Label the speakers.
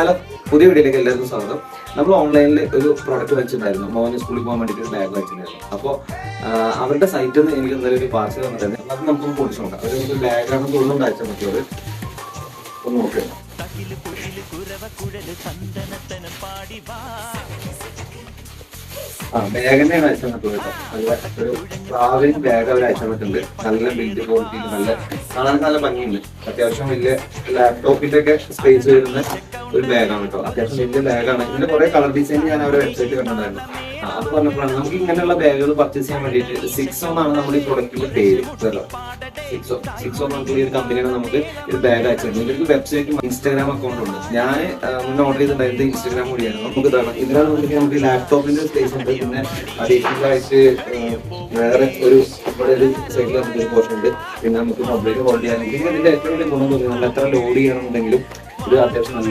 Speaker 1: Hello പുതിയ വീഡിയോയിലേക്ക് എല്ലാവർക്കും സ്വാഗതം. നമ്മൾ ഓൺലൈനിൽ ഒരു പ്രോഡക്റ്റ് വെച്ചിട്ടുണ്ടായിരുന്നു. മോന് സ്കൂളിൽ പോകാൻ വേണ്ടിയിട്ട് ഒരു ബാഗ് വെച്ചിട്ടുണ്ടായിരുന്നു. അപ്പോൾ അവരുടെ സൈറ്റിൽ നിന്ന് എനിക്ക് ഇന്നലെ ഒരു പാർസൽ വന്നിട്ടുണ്ടായിരുന്നു അത് നമുക്കൊന്ന് പൊടിച്ചു നോക്കാം. അവർ നമുക്ക് ബാഗാണ് തോന്നുന്നുണ്ട് അയച്ചാൽ പറ്റുള്ളത് ഒന്ന് നോക്കുക ആ ബാഗ് തന്നെയാണ് അയച്ചാൽ പറ്റുള്ളത് കേട്ടോ. നല്ല ഒരു ട്രാവലിംഗ് ബാഗ് അവർ അയച്ചാൽ പറ്റുന്നുണ്ട് നല്ല ബിൽഡ് ക്വാളിറ്റി നല്ല കാണാൻ നല്ല ഭംഗിയുണ്ട്. അത്യാവശ്യം വലിയ ലാപ്ടോപ്പിന്റെ ഒക്കെ സ്പേസ് വരുന്ന ഒരു ബാഗാണ് കേട്ടോ അത്യാവശ്യം വലിയ ബാഗാണ് ഇതിന്റെ കുറെ കളർ ഡിസൈൻ ഞാൻ അവരുടെ വെബ്സൈറ്റ് കണ്ടിട്ടുണ്ടായിരുന്നു. അത് പറഞ്ഞപ്പോഴാണ് നമുക്ക് ഇങ്ങനെയുള്ള ബാഗുകൾ പർച്ചേസ് ചെയ്യാൻ വേണ്ടിയിട്ട് സിക്സ് ആണ് നമ്മുടെ ഈ പ്രൊഡക്റ്റിന്റെ പേര്. കേട്ടോ? സിക്സ് സിക്സ് ഓൺ പറഞ്ഞിട്ടുള്ള ഒരു കമ്പനിയാണ് നമുക്ക് ഇത് ബാഗ് അയച്ചിരുന്നത് ഇവർക്ക് വെബ്സൈറ്റും ഇൻസ്റ്റാഗ്രാം അക്കൗണ്ട് ഉണ്ട്. ഞാൻ മുന്നേ ഓർഡർ ചെയ്തിട്ടുണ്ടായിരുന്നത് ഇൻസ്റ്റാഗ്രാം കൂടിയായിരുന്നു. നമുക്ക് ഇതാണ്. ഇതിനാണ് നമുക്ക് നമുക്ക് ലാപ്ടോപ്പിന്റെ സ്പേസ് ഉണ്ട്. പിന്നെ അഡീഷണൽ ആയിട്ട് വേറെ ഒരു ഇവിടെ ഒരു സൈഡിൽ നമുക്ക് ഒരു പോർഷൻ ഉണ്ട്. പിന്നെ നമുക്ക് മൊബൈൽ ഹോൾഡ് ചെയ്യാൻ. ഇതിന്റെ ഏറ്റവും വലിയ ഗുണം തോന്നുന്നത് നമ്മൾ എത്ര ലോഡ് ചെയ്യണമെന്നുണ്ടെങ്കിലും ഇത് അത്യാവശ്യം നല്ല